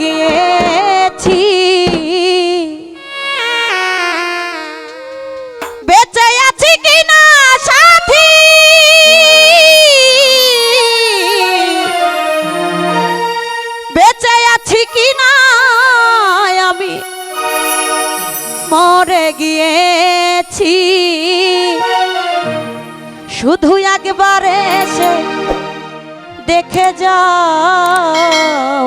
গিয়েছি বেঁচে আছি কিনা, সাথী? বেঁচে আছি কিনা, আমি মরে গিয়েছি। শুধু একবার এসে দেখে যাও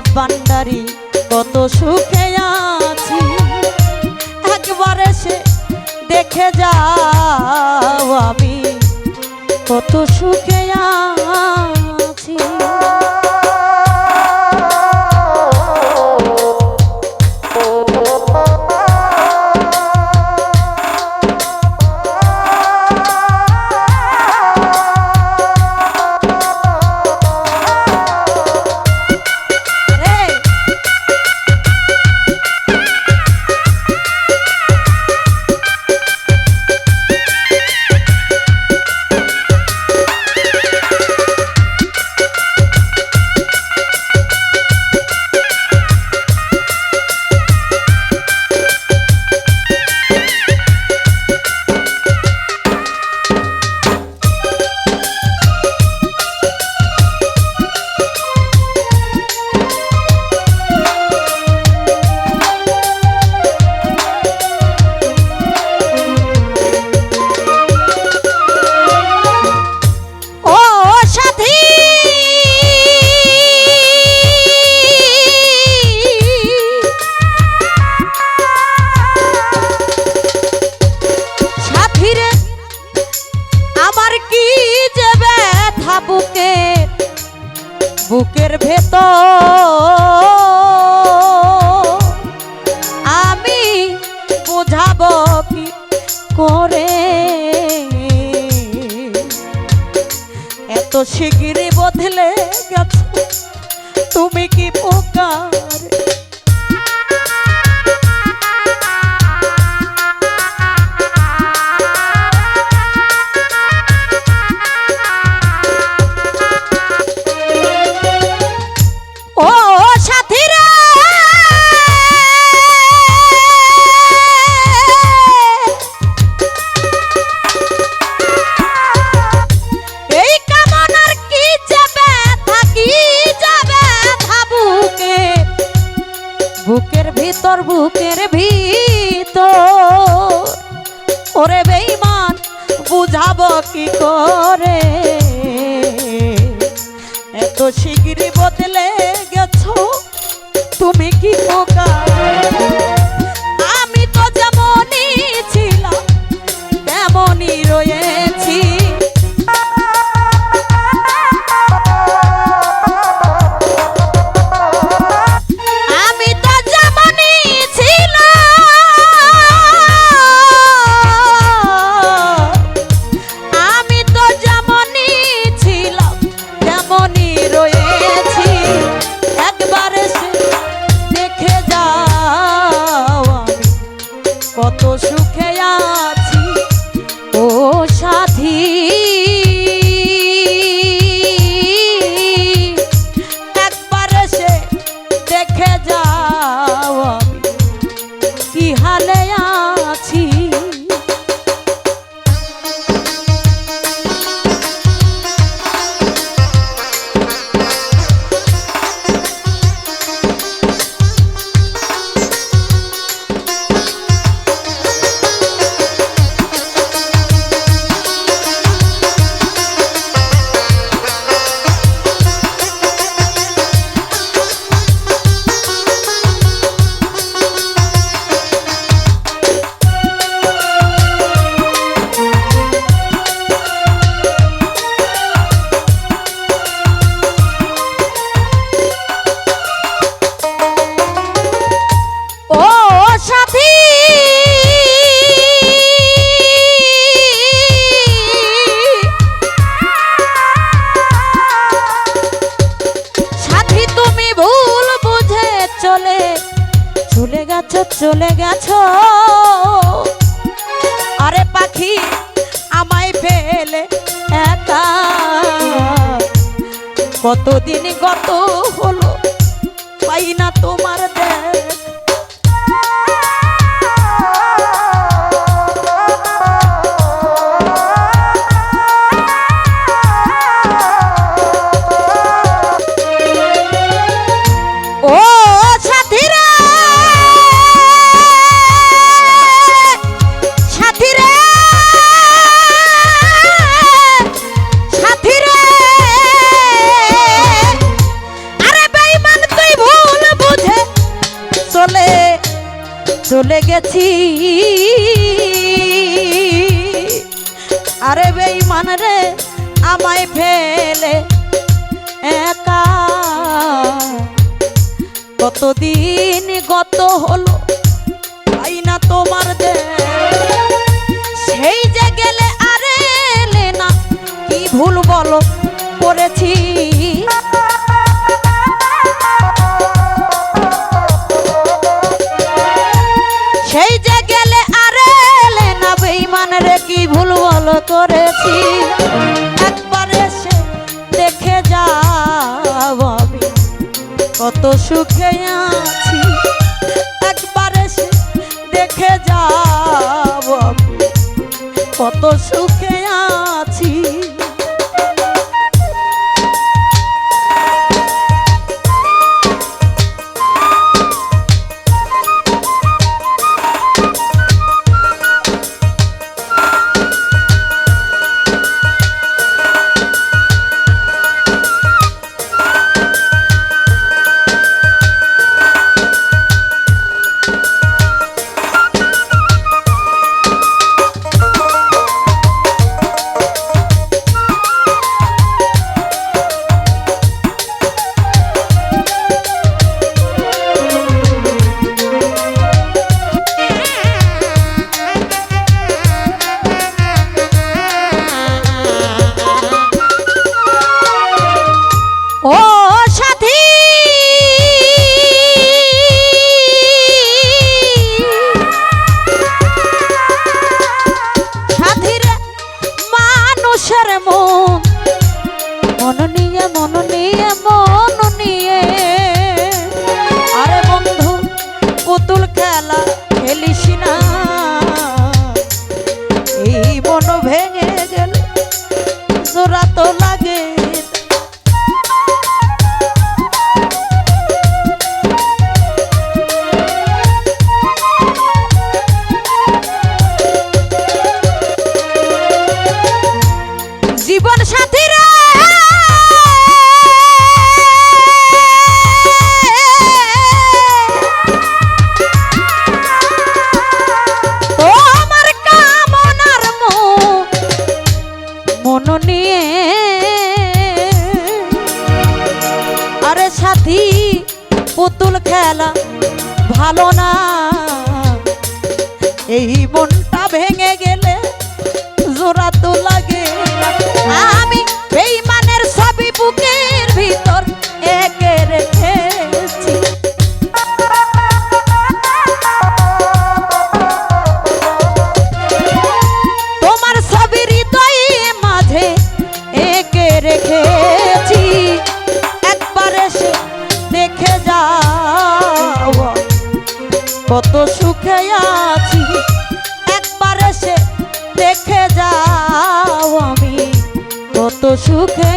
অসুরা কত সুখে আছি। একবার সে দেখে যাও আমি কত সুখে বোঝাবো কি করে? এত শিগিরি বদলে গেছো। তুমি কি পোকার এত শিগগিরই বদলে গেছো? তুমি কি পোকা তো চলে গেছো। আরে পাখি আমায় ফেলে একা। কতদিন কত হলো পাই না আমায় ফেলে একা। কতদিন গত হলো তাই না তোমার দে কত সুখে আছি। একবার দেখে যাব কত সুখে মন নিয়ে। আরে বন্ধু, পুতুল খেলা খেলিস না। এই মন ভেঙে গেল, জোড়া তো লাগে। জীবন সাথীরা! আছি। সুখে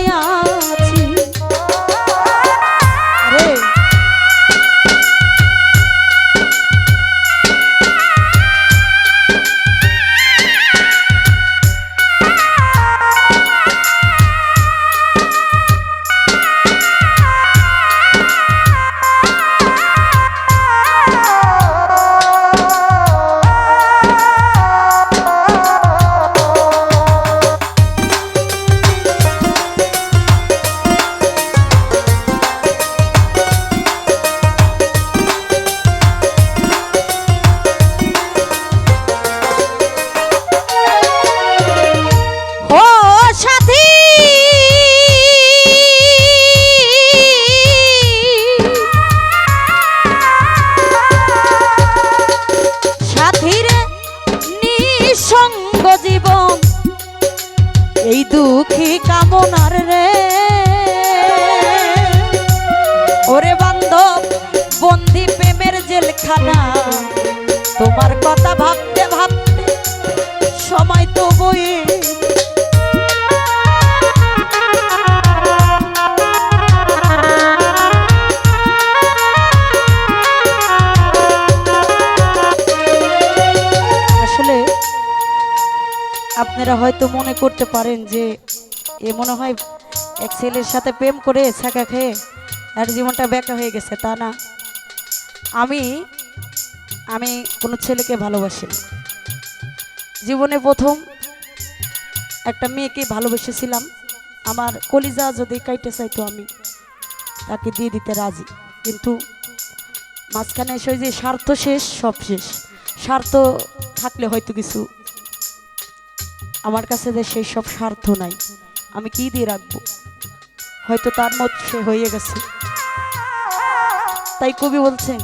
আপনারা হয়তো মনে করতে পারেন যে এ মনে হয় এক ছেলের সাথে প্রেম করে ছাকা খেয়ে আর জীবনটা বেঁকা হয়ে গেছে, তা না। আমি আমি কোনো ছেলেকে ভালোবাসি জীবনে প্রথম একটা মেয়েকে ভালোবেসেছিলাম। আমার কলিজা যদি কাইটে চাইতো আমি তাকে দিয়ে দিতে রাজি। কিন্তু মাঝখানে এসে যে স্বার্থ শেষ, সব শেষ। স্বার্থ থাকলে হয়তো কিছু আমার কাছে সেই সব স্বার্থ নাই, আমি কি দিয়ে রাখব? হয়তো তার মত সে হয়ে গেছে। তাই কবি বলছেন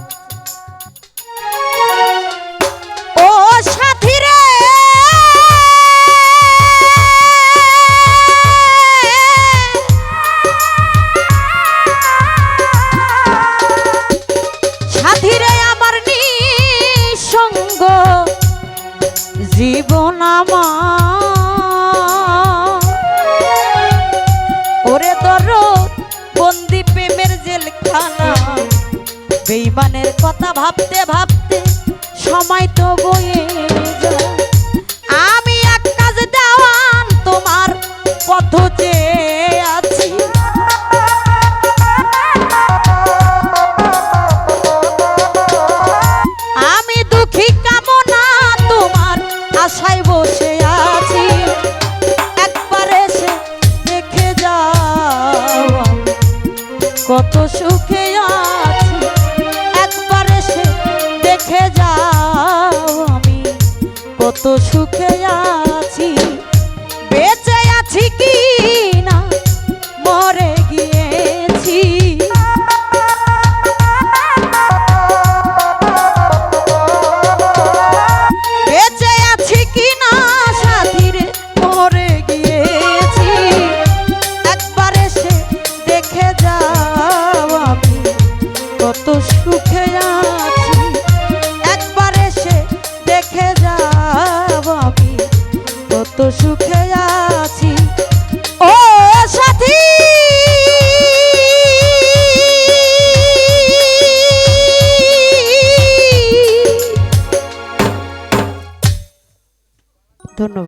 বেইমানের কথা ভাবতে ভাবতে সময় তো বয়ে আমি এক কাজ দেওয়ান তোমার পথ আমি তোমার বসে আছি। দেখে কত সুখে আছি কত সুখে আছি